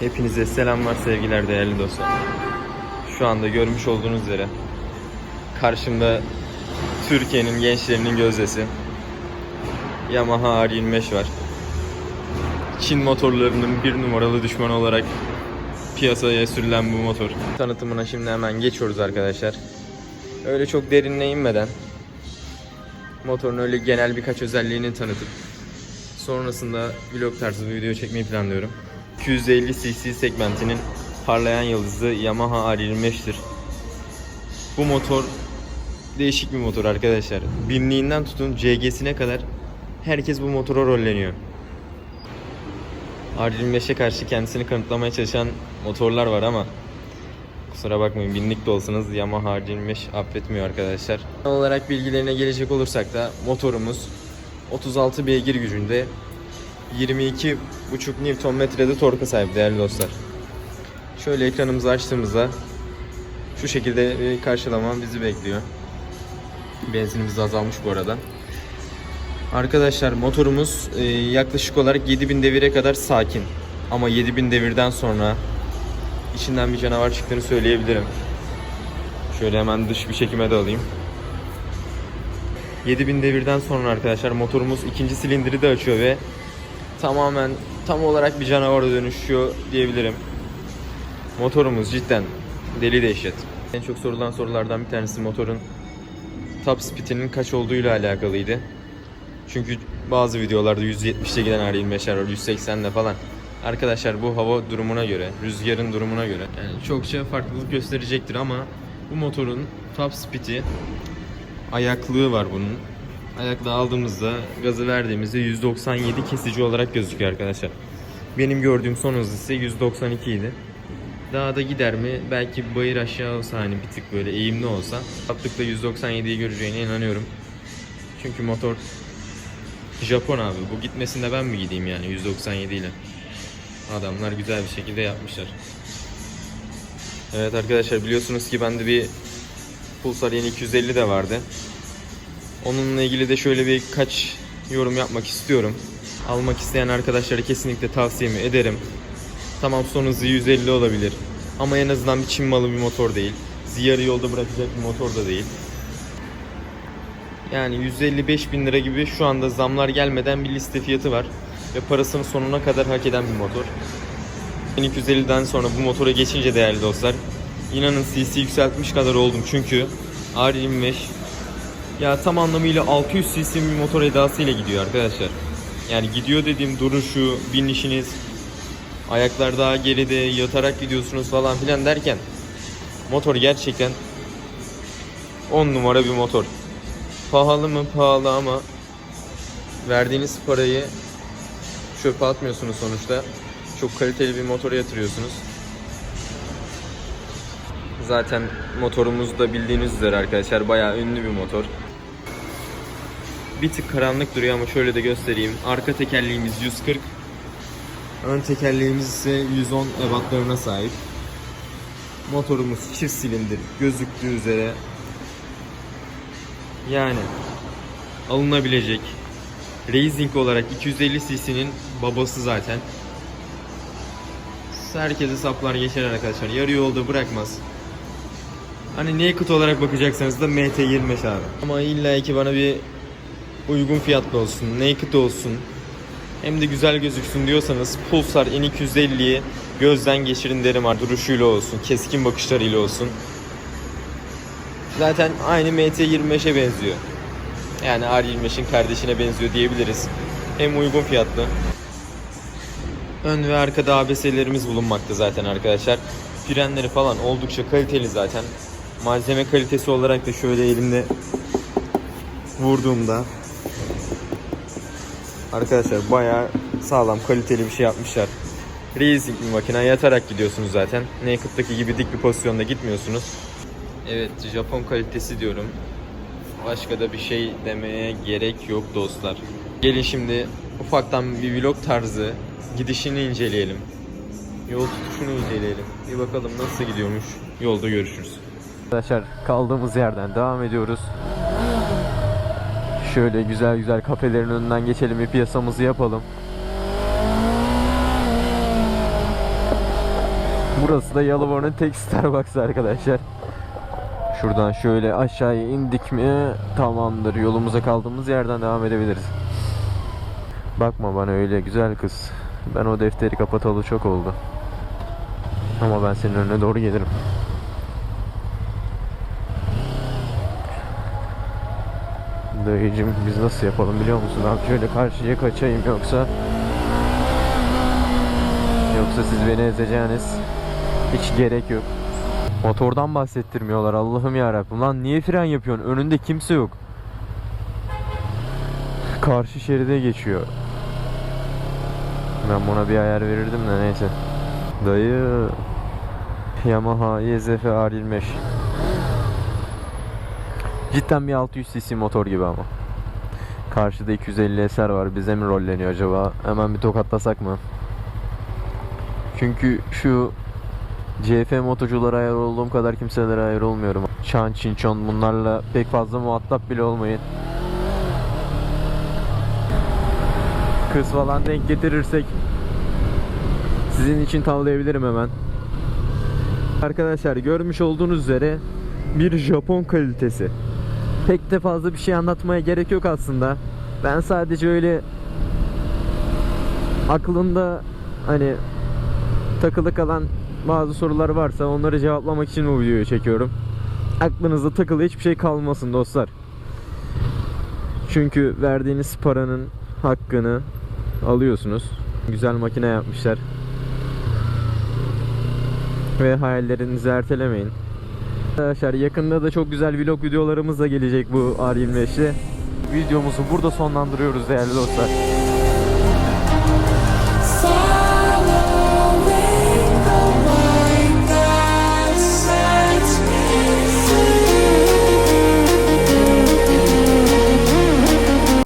Hepinize selamlar sevgiler değerli dostlar. Şu anda görmüş olduğunuz üzere karşımda Türkiye'nin gençlerinin gözdesi Yamaha R25 var. Çin motorlarının bir numaralı düşmanı olarak piyasaya sürülen bu motor. Tanıtımına şimdi hemen geçiyoruz arkadaşlar. Öyle çok derinine inmeden motorun öyle genel birkaç özelliğini tanıtıp sonrasında vlog tarzı bir video çekmeyi planlıyorum. 250 cc segmentinin parlayan yıldızı Yamaha R25'tir. Bu motor değişik bir motor arkadaşlar. Binliğinden tutun CG'sine kadar herkes bu motora rolleniyor. R25'e karşı kendisini kanıtlamaya çalışan motorlar var ama kusura bakmayın binlik de olsanız Yamaha R25 affetmiyor arkadaşlar. Genel olarak bilgilerine gelecek olursak da motorumuz 36 beygir gücünde 22,5 Nm'de torka sahip değerli dostlar. Şöyle ekranımızı açtığımızda şu şekilde bir karşılama bizi bekliyor. Benzinimiz azalmış bu arada. Arkadaşlar motorumuz e, yaklaşık olarak 7000 devire kadar sakin. Ama 7000 devirden sonra içinden bir canavar çıktığını söyleyebilirim. Şöyle hemen dış bir çekime de alayım. 7000 devirden sonra arkadaşlar motorumuz ikinci silindiri de açıyor ve tamamen tam olarak bir canavara dönüşüyor diyebilirim. Motorumuz cidden deli dehşet. En çok sorulan sorulardan bir tanesi motorun top speedinin kaç olduğuyla alakalıydı. Çünkü bazı videolarda 170'te giden R25'ler var, 180'de falan. Arkadaşlar bu hava durumuna göre, rüzgarın durumuna göre yani çokça farklılık gösterecektir ama bu motorun top speed'i ayaklığı var bunun. Ayaklığı aldığımızda, gazı verdiğimizde 197 kesici olarak gözüküyor arkadaşlar. Benim gördüğüm son hız ise 192 idi. Daha da gider mi? Belki bayır aşağı olsa hani bir tık böyle eğimli olsa Yaptıkta 197'yi göreceğine inanıyorum. Çünkü motor Japon abi. Bu gitmesinde ben mi gideyim yani 197 ile? Adamlar güzel bir şekilde yapmışlar. Evet arkadaşlar biliyorsunuz ki bende bir Pulsar yeni 250 de vardı. Onunla ilgili de şöyle birkaç yorum yapmak istiyorum. Almak isteyen arkadaşlara kesinlikle tavsiyemi ederim. Tamam son hızı 150 olabilir. Ama en azından bir Çin malı bir motor değil. Ziyarı yolda bırakacak bir motor da değil. Yani 155 bin lira gibi şu anda zamlar gelmeden bir liste fiyatı var. Ve parasını sonuna kadar hak eden bir motor. 1250'den sonra bu motora geçince değerli dostlar. inanın CC yükseltmiş kadar oldum çünkü R25 ya tam anlamıyla 600 cc bir motor edasıyla gidiyor arkadaşlar. Yani gidiyor dediğim duruşu, binişiniz, ayaklar daha geride yatarak gidiyorsunuz falan filan derken motor gerçekten 10 numara bir motor. Pahalı mı pahalı ama verdiğiniz parayı çöpe atmıyorsunuz sonuçta. Çok kaliteli bir motora yatırıyorsunuz. Zaten motorumuz da bildiğiniz üzere arkadaşlar bayağı ünlü bir motor. Bir tık karanlık duruyor ama şöyle de göstereyim. Arka tekerleğimiz 140. Ön tekerleğimiz ise 110 ebatlarına sahip. Motorumuz çift silindir gözüktüğü üzere. Yani alınabilecek Racing olarak 250 cc'nin babası zaten. Herkese saplar geçer arkadaşlar. Yarı yolda bırakmaz. Hani naked olarak bakacaksanız da MT25 abi. Ama illa ki bana bir uygun fiyatlı olsun, naked olsun. Hem de güzel gözüksün diyorsanız Pulsar N250'yi gözden geçirin derim artık. Duruşuyla olsun, keskin bakışlarıyla olsun. Zaten aynı MT25'e benziyor. Yani R25'in kardeşine benziyor diyebiliriz. Hem uygun fiyatlı. Ön ve arkada ABS'lerimiz bulunmakta zaten arkadaşlar. Frenleri falan oldukça kaliteli zaten. Malzeme kalitesi olarak da şöyle elimde vurduğumda Arkadaşlar bayağı sağlam kaliteli bir şey yapmışlar. Racing bir makine yatarak gidiyorsunuz zaten. Naked'daki gibi dik bir pozisyonda gitmiyorsunuz. Evet Japon kalitesi diyorum. Başka da bir şey demeye gerek yok dostlar. Gelin şimdi ufaktan bir vlog tarzı gidişini inceleyelim. Yol tutuşunu inceleyelim. Bir bakalım nasıl gidiyormuş. Yolda görüşürüz. Arkadaşlar kaldığımız yerden devam ediyoruz. Şöyle güzel güzel kafelerin önünden geçelim bir piyasamızı yapalım. Burası da Yalova'nın tek Starbucks arkadaşlar. Şuradan şöyle aşağıya indik mi tamamdır. Yolumuza kaldığımız yerden devam edebiliriz. Bakma bana öyle güzel kız. Ben o defteri kapatalı çok oldu. Ama ben senin önüne doğru gelirim. Dayıcım biz nasıl yapalım biliyor musun? Abi şöyle karşıya kaçayım yoksa Yoksa siz beni ezeceğiniz hiç gerek yok. Motordan bahsettirmiyorlar Allah'ım yarabbim. Lan niye fren yapıyorsun? Önünde kimse yok. Karşı şeride geçiyor. Ben buna bir ayar verirdim de neyse. Dayı Yamaha YZF R25 Cidden bir 600 cc motor gibi ama. Karşıda 250 SR var. Bize mi rolleniyor acaba? Hemen bir tokatlasak mı? Çünkü şu CF motoculara ayar olduğum kadar kimselere ayar olmuyorum. Çan çinçon bunlarla pek fazla muhatap bile olmayın. Kız falan denk getirirsek sizin için tavlayabilirim hemen. Arkadaşlar görmüş olduğunuz üzere bir Japon kalitesi. Pek de fazla bir şey anlatmaya gerek yok aslında. Ben sadece öyle aklında hani takılı kalan bazı sorular varsa onları cevaplamak için bu videoyu çekiyorum. Aklınızda takılı hiçbir şey kalmasın dostlar. Çünkü verdiğiniz paranın hakkını alıyorsunuz. Güzel makine yapmışlar. Ve hayallerinizi ertelemeyin. Arkadaşlar yakında da çok güzel vlog videolarımız da gelecek bu R25'te. Videomuzu burada sonlandırıyoruz değerli dostlar.